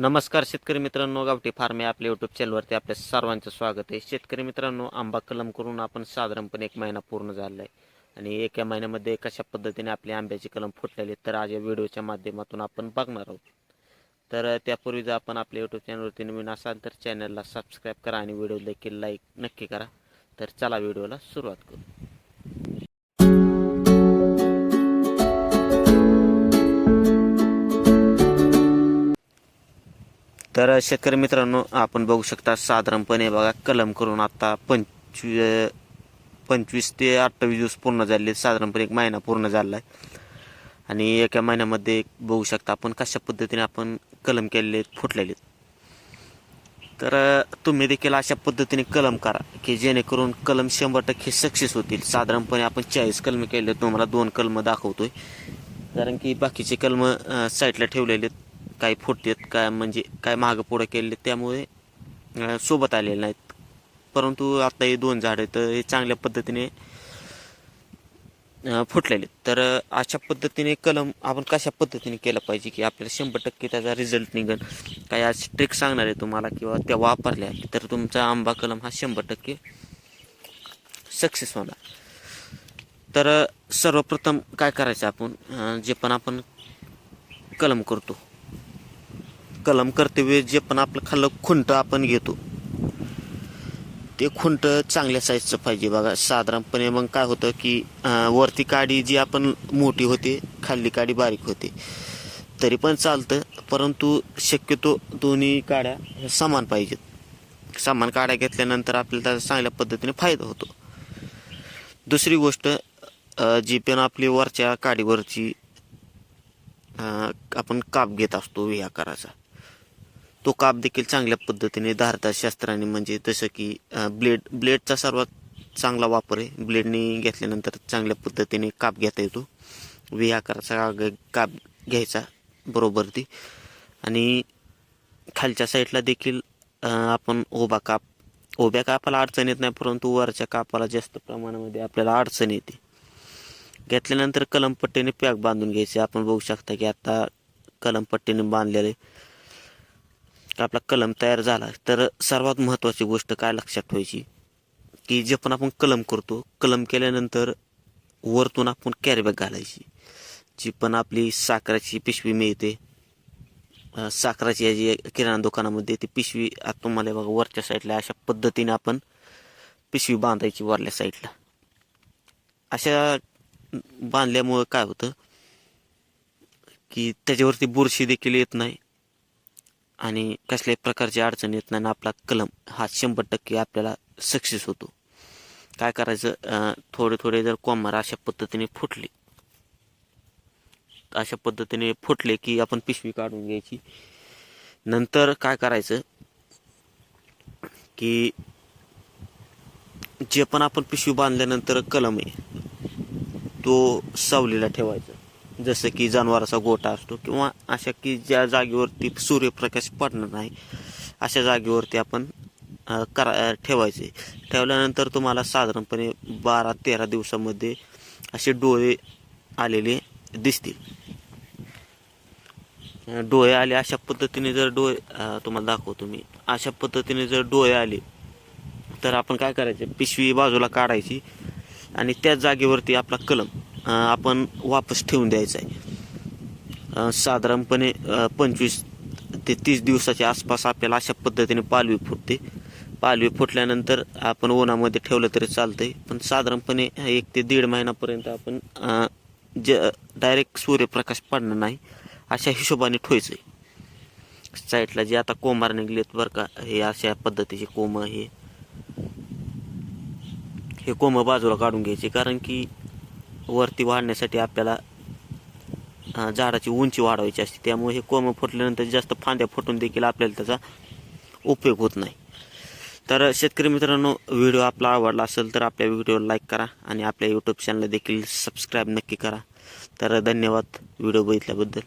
नमस्कार शेतकरी मित्रांनो गावठी फार्म या आपल्या यूट्यूब चॅनलवरती आपल्या सर्वांचं स्वागत आहे. शेतकरी मित्रांनो आंबा कलम करून आपण साधारणपणे एक महिना पूर्ण झाला आहे आणि एका महिन्यामध्ये कशा पद्धतीने आपले आंब्याची कलम फुटलेली तर आज या व्हिडिओच्या माध्यमातून आपण बघणार आहोत. तर त्यापूर्वी जर आपण आपल्या यूट्यूब चॅनलवरती नवीन असाल तर चॅनलला सबस्क्राईब करा आणि व्हिडिओ देखील लाईक नक्की करा. तर चला व्हिडिओला सुरुवात करू. तर शेतकरी मित्रांनो आपण बघू शकता साधारणपणे बघा कलम करून आता पंचवी पंचवीस ते अठ्ठावीस दिवस पूर्ण झाले साधारणपणे एक महिना पूर्ण झाला आहे आणि एका महिन्यामध्ये बघू शकता आपण कशा पद्धतीने आपण कलम केलेले आहेत, फुटलेले आहेत. तर तुम्ही देखील अशा पद्धतीने कलम करा की जेणेकरून कलम शंभर टक्के सक्सेस होतील. साधारणपणे आपण चाळीस कलम केले तुम्हाला दोन कलम दाखवतोय. कारण की बाकीचे कलम साईडला ठेवलेले आहेत. काय फुटतात काय म्हणजे काय मागं पुढं केले त्यामुळे सोबत आलेले नाहीत. परंतु आता हे दोन झाडं तर हे चांगल्या पद्धतीने फुटलेले आहेत. तर अशा पद्धतीने कलम आपण कशा पद्धतीने केलं पाहिजे की आपल्याला शंभर टक्के त्याचा रिझल्ट निघेल? काही आज ट्रिक सांगणार आहे तुम्हाला किंवा त्या वापरल्या तर तुमचा आंबा कलम हा शंभर टक्के सक्सेस होणार. तर सर्वप्रथम काय करायचं आपण? जे पण आपण कलम करतो कलम करते वेळेस जे पण आपलं खाल्लं खुंट आपण घेतो. ते खुंट चांगल्या साईजचं पाहिजे बघा. साधारणपणे मग काय होतं की वरती काडी जी आपण मोठी होते खाल्ली काडी बारीक होते. तरी पण चालतं परंतु शक्यतो दोन्ही काड्या समान पाहिजेत. समान काड्या घेतल्यानंतर आपल्याला त्याचा चांगल्या पद्धतीने फायदा होतो. दुसरी गोष्ट जी पण आपली वरच्या काडीवरची आपण काप घेत असतो वे आकाराचा तो काप देखील चांगल्या पद्धतीने धारदार शस्त्राने म्हणजे जसं की ब्लेड ब्लेडचा सर्वात चांगला वापर आहे. ब्लेडने घेतल्यानंतर चांगल्या पद्धतीने काप घेता येतो. वे आकाराचा काप घ्यायचा बरोबर ती. आणि खालच्या साईडला देखील आपण ओबा काप ओब्या कापाला अडचण येत नाही परंतु वरच्या कापाला जास्त प्रमाणामध्ये आपल्याला अडचण येते. घेतल्यानंतर कलमपट्टीने पॅक बांधून घ्यायचे. आपण बघू शकता की आता कलमपट्टीने बांधलेले आपला कलम तयार झाला. तर सर्वात महत्त्वाची गोष्ट काय लक्षात ठेवायची? की जे पण आपण कलम करतो कलम केल्यानंतर वरतून आपण कॅरीबॅग घालायची. जी पण आपली साखराची पिशवी मिळते साखराची या जी किराणा दुकानामध्ये ती पिशवी आता तुम्हाला बघा वरच्या साईडला अशा पद्धतीने आपण पिशवी बांधायची वरल्या साईडला. अशा बांधल्यामुळं काय होतं की त्याच्यावरती बुरशी देखील येत नाही. आणि कसल्याही प्रकारची अडचण येत नाही आणि आपला कलम हा शंभर टक्के आपल्याला सक्सेस होतो. काय करायचं? अं, थोडे थोडे जर कोमार अशा पद्धतीने फुटले अशा पद्धतीने फुटले की आपण पिशवी काढून घ्यायची. नंतर काय करायचं की जे पण आपण पिशवी बांधल्यानंतर कलम आहे तो सावलीला ठेवायचा. जसं की जनावराचा गोटा असतो किंवा अशा की ज्या जागेवरती सूर्यप्रकाश पडणार नाही अशा जागेवरती आपण करा ठेवायचे. ठेवल्यानंतर तुम्हाला साधारणपणे बारा तेरा दिवसामध्ये असे डोळे आलेले दिसतील. डोळे आले अशा पद्धतीने जर डोळे तुम्हाला दाखवतो मी. अशा पद्धतीने जर डोळे आले तर आपण काय करायचं? पिशवी बाजूला काढायची आणि त्याच जागेवरती आपला कलम आपण वापस ठेवून द्यायचा आहे साधारणपणे पंचवीस ते तीस दिवसाच्या आसपास आपल्याला अशा पद्धतीने पालवी फुटते. पालवी फुटल्यानंतर आपण उन्हामध्ये ठेवलं तरी चालतंय. पण साधारणपणे एक ते दीड महिन्यापर्यंत आपण ज डायरेक्ट सूर्यप्रकाश पडणार नाही अशा हिशोबाने ठेवायचं आहे साईडला जे आता कोमार निघलेत बरं का हे अशा पद्धतीचे कोम हे हे कोंब बाजूला काढून घ्यायचे कारण की वरती वाढण्यासाठी आपल्याला झाडाची उंची वाढवायची असते. त्यामुळे हे कोंब फुटल्यानंतर जास्त फांद्या फुटून देखील आपल्याला त्याचा उपयोग होत नाही. तर शेतकरी मित्रांनो व्हिडिओ आपला आवडला असेल तर आपल्या व्हिडिओला लाईक करा आणि आपल्या यूट्यूब चॅनलला देखील सबस्क्राईब नक्की करा. तर धन्यवाद व्हिडिओ बघितल्याबद्दल.